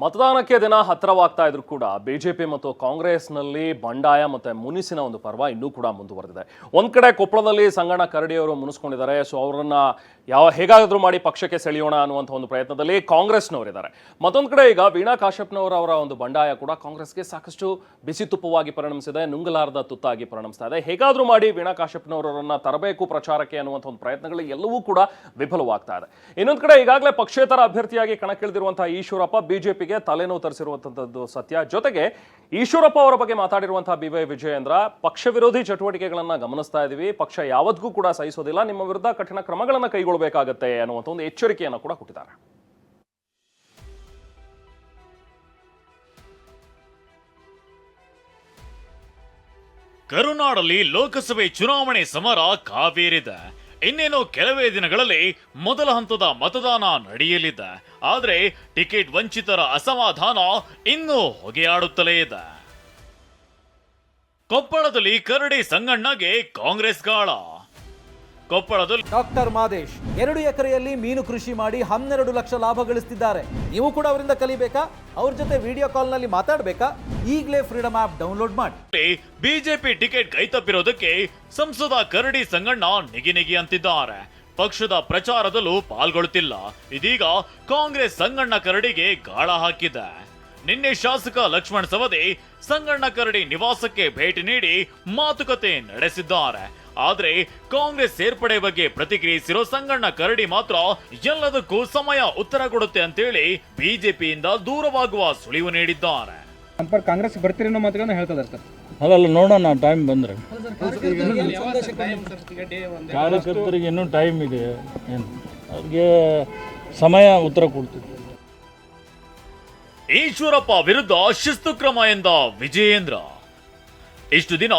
ಮತದಾನಕ್ಕೆ ದಿನ ಹತ್ತಿರವಾಗ್ತಾ ಇದ್ರು ಕೂಡ ಬಿಜೆಪಿ ಮತ್ತು ಕಾಂಗ್ರೆಸ್ನಲ್ಲಿ ಬಂಡಾಯ ಮತ್ತೆ ಮುನಿಸಿನ ಒಂದು ಪರ್ವ ಇನ್ನೂ ಕೂಡ ಮುಂದುವರೆದಿದೆ. ಒಂದು ಕಡೆ ಕೊಪ್ಪಳದಲ್ಲಿ ಸಂಗಣ್ಣ ಕರಡಿಯವರು ಮುನಿಸ್ಕೊಂಡಿದ್ದಾರೆ. ಸೊ ಅವರನ್ನ ಯಾವ ಹೇಗಾದರೂ ಮಾಡಿ ಪಕ್ಷಕ್ಕೆ ಸೆಳೆಯೋಣ ಅನ್ನುವಂಥ ಒಂದು ಪ್ರಯತ್ನದಲ್ಲಿ ಕಾಂಗ್ರೆಸ್ನವರಿದ್ದಾರೆ. ಮತ್ತೊಂದು ಕಡೆ ಈಗ ವೀಣಾ ಕಾಶ್ಯಪ್ನವರ ಅವರ ಒಂದು ಬಂಡಾಯ ಕೂಡ ಕಾಂಗ್ರೆಸ್ಗೆ ಸಾಕಷ್ಟು ಬಿಸಿ ತುಪ್ಪವಾಗಿ ಪರಿಣಮಿಸಿದೆ. ನುಂಗಲಾರದ ತುತ್ತಾಗಿ ಪರಿಣಮಿಸ್ತಾ ಇದೆ. ಹೇಗಾದರೂ ಮಾಡಿ ವೀಣಾ ಕಾಶ್ಯಪ್ನವರನ್ನ ತರಬೇಕು ಪ್ರಚಾರಕ್ಕೆ ಅನ್ನುವಂಥ ಒಂದು ಪ್ರಯತ್ನಗಳು ಎಲ್ಲವೂ ಕೂಡ ವಿಫಲವಾಗ್ತಾ ಇದೆ. ಇನ್ನೊಂದು ಕಡೆ ಈಗಾಗಲೇ ಪಕ್ಷೇತರ ಅಭ್ಯರ್ಥಿಯಾಗಿ ಕಣಕ್ಕಿಳಿದಿರುವಂತಹ ಈಶ್ವರಪ್ಪ ಬಿಜೆಪಿಗೆ ತಲೆನೋವು ತರಿಸಿರುವಂತದ್ದು ಸತ್ಯ. ಜೊತೆಗೆ ಈಶ್ವರಪ್ಪ ಅವರ ಬಗ್ಗೆ ಮಾತಾಡಿರುವಂತಹ ಬಿ ವೈ ವಿಜಯೇಂದ್ರ, ಪಕ್ಷ ವಿರೋಧಿ ಚಟುವಟಿಕೆಗಳನ್ನ ಗಮನಿಸ್ತಾ ಇದ್ದೀವಿ. ಪಕ್ಷ ಯಾವತ್ತಿಗೂ ಕೂಡ ಸಹಿಸೋದಿಲ್ಲ. ನಿಮ್ಮ ವಿರುದ್ಧ ಕಠಿಣ ಕ್ರಮಗಳನ್ನು ಕೈಗೊಳ್ಳಬೇಕಾಗತ್ತೆ ಅನ್ನುವಂಥ ಒಂದು ಎಚ್ಚರಿಕೆಯನ್ನು ಕೂಡ ಕೊಟ್ಟಿದ್ದಾರೆ. ಕರುನಾಡಲ್ಲಿ ಲೋಕಸಭೆ ಚುನಾವಣೆ ಸಮರ ಕಾವೇರಿದೆ. ಇನ್ನೇನು ಕೆಲವೇ ದಿನಗಳಲ್ಲಿ ಮೊದಲ ಹಂತದ ಮತದಾನ ನಡೆಯಲಿದೆ. ಆದರೆ ಟಿಕೆಟ್ ವಂಚಿತರ ಅಸಮಾಧಾನ ಇನ್ನೂ ಹೊಗೆಯಾಡುತ್ತಲೇ ಇದೆ. ಕೊಪ್ಪಳದಲ್ಲಿ ಕರಡಿ ಸಂಗಣ್ಣಗೆ ಕಾಂಗ್ರೆಸ್ ಗಾಳ. ಕೊಪ್ಪಳದಲ್ಲಿ ಡಾಕ್ಟರ್ ಮಾದೇಶ್ ಎರಡು ಎಕರೆಯಲ್ಲಿ ಮೀನು ಕೃಷಿ ಮಾಡಿ ಹನ್ನೆರಡು ಲಕ್ಷ ಲಾಭ ಗಳಿಸ್ತಿದ್ದಾರೆ. ನೀವು ಕೂಡ ಅವರಿಂದ ಕಲಿಬೇಕಾ? ಅವ್ರ ಜೊತೆ ವಿಡಿಯೋ ಕಾಲ್ನಲ್ಲಿ ಮಾತಾಡಬೇಕಾ? ಈಗಲೇ ಫ್ರೀಡಮ್ ಆಪ್ ಡೌನ್ಲೋಡ್ ಮಾಡಿ. ಬಿಜೆಪಿ ಟಿಕೆಟ್ ಕೈತಪ್ಪಿರೋದಕ್ಕೆ ಸಂಸದ ಕರಡಿ ಸಂಗಣ್ಣ ನಿಗಿ ನಿಗಿ ಅಂತಿದ್ದಾರೆ. ಪಕ್ಷದ ಪ್ರಚಾರದಲ್ಲೂ ಪಾಲ್ಗೊಳ್ಳುತ್ತಿಲ್ಲ ಇದೀಗ ಕಾಂಗ್ರೆಸ್ ಸಂಗಣ್ಣ ಕರಡಿಗೆ ಗಾಳ ಹಾಕಿದೆ. ನಿನ್ನೆ ಶಾಸಕ ಲಕ್ಷ್ಮಣ್ ಸವದಿ ಸಂಗಣ್ಣ ಕರಡಿ ನಿವಾಸಕ್ಕೆ ಭೇಟಿ ನೀಡಿ ಮಾತುಕತೆ ನಡೆಸಿದ್ದಾರೆ. ಆದ್ರೆ ಕಾಂಗ್ರೆಸ್ ಸೇರ್ಪಡೆ ಬಗ್ಗೆ ಪ್ರತಿಕ್ರಿಯಿಸಿರೋ ಸಂಗಣ್ಣ ಕರಡಿ ಮಾತ್ರ ಎಲ್ಲದಕ್ಕೂ ಸಮಯ ಉತ್ತರ ಕೊಡುತ್ತೆ ಅಂತೇಳಿ ಬಿಜೆಪಿಯಿಂದ ದೂರವಾಗುವ ಸುಳಿವು ನೀಡಿದ್ದಾರೆ. ಕಾಂಗ್ರೆಸ್ ಬರ್ತೀರಿ ಅನ್ನೋ ಮಾತುಗಳನ್ನ ಹೇಳ್ತಿದ್ದಾರೆ ಸರ್. ಅಲ್ಲಲ್ಲ ನೋಡೋಣ ಟೈಮ್ ಬಂದ್ರೆ. ಕಾರ್ಯಕರ್ತರಿಗೆ ಇನ್ನೂ ಟೈಮ್ ಇದೆ. ಏನು? ಅವ್ರಿಗೆ ಸಮಯ ಉತ್ತರ ಕೊಡ್ತೀವಿ. ಈಶ್ವರಪ್ಪ ವಿರುದ್ಧ ಶಿಸ್ತು ಕ್ರಮ ಎಂದ ವಿಜಯೇಂದ್ರ. ಇಷ್ಟು ದಿನ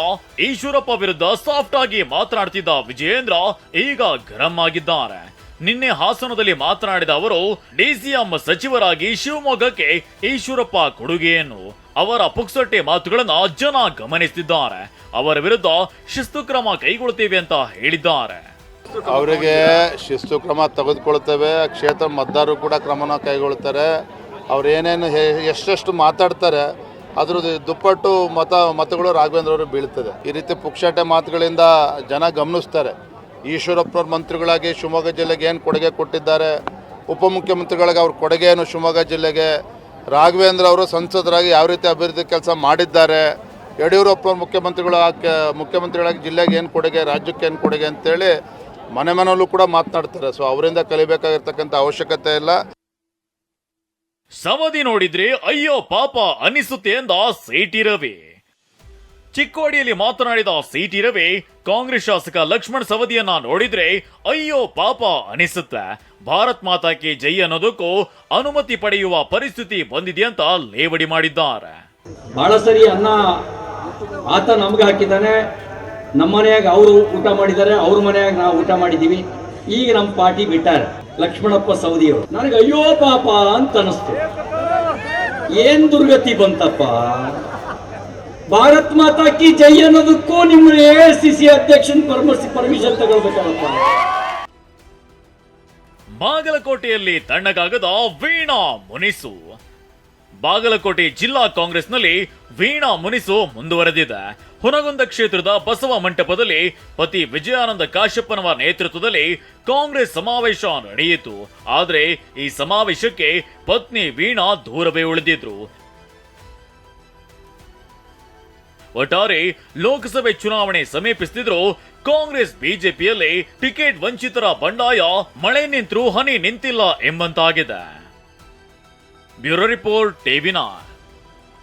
ಈಶ್ವರಪ್ಪ ವಿರುದ್ಧ ಸಾಫ್ಟ್ ಆಗಿ ಮಾತನಾಡ್ತಿದ್ದ ವಿಜಯೇಂದ್ರ ಈಗ ಗರಂ ಆಗಿದ್ದಾರೆ. ನಿನ್ನೆ ಹಾಸನದಲ್ಲಿ ಮಾತನಾಡಿದ ಅವರು ಡಿಸಿಎಂ ಸಚಿವರಾಗಿ ಶಿವಮೊಗ್ಗಕ್ಕೆ ಈಶ್ವರಪ್ಪ ಕೊಡುಗೆಯನ್ನು ಅವರ ಪುಕ್ಸಟ್ಟೆ ಮಾತುಗಳನ್ನು ಜನ ಗಮನಿಸುತ್ತಿದ್ದಾರೆ ಅವರ ವಿರುದ್ಧ ಶಿಸ್ತು ಕ್ರಮ ಕೈಗೊಳ್ತೇವೆ ಅಂತ ಹೇಳಿದ್ದಾರೆ. ಅವರಿಗೆ ಶಿಸ್ತು ಕ್ರಮ ತೆಗೆದುಕೊಳ್ತೇವೆ ಕ್ಷೇತ್ರ ಮತದಾರರು ಕೂಡ ಕ್ರಮನ ಕೈಗೊಳ್ತಾರೆ ಅವ್ರು ಏನೇನು ಎಷ್ಟೆಷ್ಟು ಮಾತಾಡ್ತಾರೆ ಅದ್ರದ್ದು ದುಪ್ಪಟ್ಟು ಮತ ಮತಗಳು ರಾಘವೇಂದ್ರ ಅವರು ಬೀಳ್ತದೆ ಈ ರೀತಿ ಪುಕ್ಷಾಟೆ ಮಾತುಗಳಿಂದ ಜನ ಗಮನಿಸ್ತಾರೆ. ಈಶ್ವರಪ್ಪನವ್ರ ಮಂತ್ರಿಗಳಾಗಿ ಶಿವಮೊಗ್ಗ ಜಿಲ್ಲೆಗೆ ಏನು ಕೊಡುಗೆ ಕೊಟ್ಟಿದ್ದಾರೆ, ಉಪಮುಖ್ಯಮಂತ್ರಿಗಳಿಗೆ ಅವ್ರ ಕೊಡುಗೆ ಏನು ಶಿವಮೊಗ್ಗ ಜಿಲ್ಲೆಗೆ, ರಾಘವೇಂದ್ರ ಅವರು ಸಂಸದರಾಗಿ ಯಾವ ರೀತಿ ಅಭಿವೃದ್ಧಿ ಕೆಲಸ ಮಾಡಿದ್ದಾರೆ, ಯಡಿಯೂರಪ್ಪನವ್ರ ಮುಖ್ಯಮಂತ್ರಿಗಳು ಮುಖ್ಯಮಂತ್ರಿಗಳಾಗಿ ಜಿಲ್ಲೆಗೆ ಏನು ಕೊಡುಗೆ, ರಾಜ್ಯಕ್ಕೆ ಏನು ಕೊಡುಗೆ ಅಂತೇಳಿ ಮನೆ ಮನೆಯಲ್ಲೂ ಕೂಡ ಮಾತನಾಡ್ತಾರೆ. ಸೊ ಅವರಿಂದ ಕಲಿಬೇಕಾಗಿರ್ತಕ್ಕಂಥ ಅವಶ್ಯಕತೆ ಇಲ್ಲ. ಸವದಿ ನೋಡಿದ್ರೆ, ಅಯ್ಯೋ ಪಾಪ ಅನಿಸುತ್ತೆ ಎಂದ ಸಿಟಿ ರವಿ. ಚಿಕ್ಕೋಡಿಯಲ್ಲಿ ಮಾತನಾಡಿದ ಸಿಟಿ ರವಿ, ಕಾಂಗ್ರೆಸ್ ಶಾಸಕ ಲಕ್ಷ್ಮಣ್ ಸವದಿಯನ್ನ ನೋಡಿದ್ರೆ, ಅಯ್ಯೋ ಪಾಪ ಅನಿಸುತ್ತೆ. ಭಾರತ್ ಮಾತಾ ಕಿ ಜೈ ಅನ್ನೋದಕ್ಕೂ ಅನುಮತಿ ಪಡೆಯುವ ಪರಿಸ್ಥಿತಿ ಬಂದಿದೆ ಅಂತ ಲೇವಡಿ ಮಾಡಿದ್ದಾರೆ. ಬಹಳ ಸರಿ ಅನ್ನ ಆತ ನಮ್ಗೆ ಹಾಕಿದ್ದಾನೆ. ನಮ್ಮ ಮನೆಯಾಗ ಅವರು ಊಟ ಮಾಡಿದ್ದಾರೆ. ಅವ್ರ ಮನೆಯಾಗ ನಾವು ಊಟ ಮಾಡಿದ್ದೀವಿ. ಈಗ ನಮ್ಮ ಪಾರ್ಟಿ ಬಿಟ್ಟಾರೆ. ಲಕ್ಷ್ಮಣಪ್ಪ ಸೌದಿಯವರು ನನಗೆ ಅಯ್ಯೋ ಪಾಪ ಅಂತ ಅನಿಸ್ತು. ಏನ್ ದುರ್ಗತಿ ಬಂತಪ್ಪ? ಭಾರತ್ ಮಾತಾ ಕಿ ಜೈ ಅನ್ನೋದಕ್ಕೂ ನಿಮ್ಮ ಎ ಸಿ ಸಿ ಅಧ್ಯಕ್ಷನ್ ಪರ್ಮಿಷನ್ ಪರ್ಮಿಷನ್ ತಗೊಳ್ಬೇಕಲ್ಲಪ್ಪ ಬಾಗಲಕೋಟೆಯಲ್ಲಿ ತಣ್ಣಗಾಗದ ವೀಣಾ ಮುನಿಸು. ಬಾಗಲಕೋಟೆ ಜಿಲ್ಲಾ ಕಾಂಗ್ರೆಸ್ನಲ್ಲಿ ವೀಣಾ ಮುನಿಸು ಮುಂದುವರೆದಿದೆ. ಹುನಗುಂದ ಕ್ಷೇತ್ರದ ಬಸವ ಮಂಟಪದಲ್ಲಿ ಪತಿ ವಿಜಯಾನಂದ ಕಾಶ್ಯಪ್ಪನವರ ನೇತೃತ್ವದಲ್ಲಿ ಕಾಂಗ್ರೆಸ್ ಸಮಾವೇಶ ನಡೆಯಿತು. ಆದರೆ ಈ ಸಮಾವೇಶಕ್ಕೆ ಪತ್ನಿ ವೀಣಾ ದೂರವೇ ಉಳಿದಿದ್ರು. ಒಟ್ಟಾರೆ ಲೋಕಸಭೆ ಚುನಾವಣೆ ಸಮೀಪಿಸುತ್ತಿದ್ರು ಕಾಂಗ್ರೆಸ್ ಬಿಜೆಪಿಯಲ್ಲಿ ಟಿಕೆಟ್ ವಂಚಿತರ ಬಂಡಾಯ ಮಳೆ ನಿಂತರೂ ಹನಿ ನಿಂತಿಲ್ಲ ಎಂಬಂತಾಗಿದೆ. Bureau report टेबिना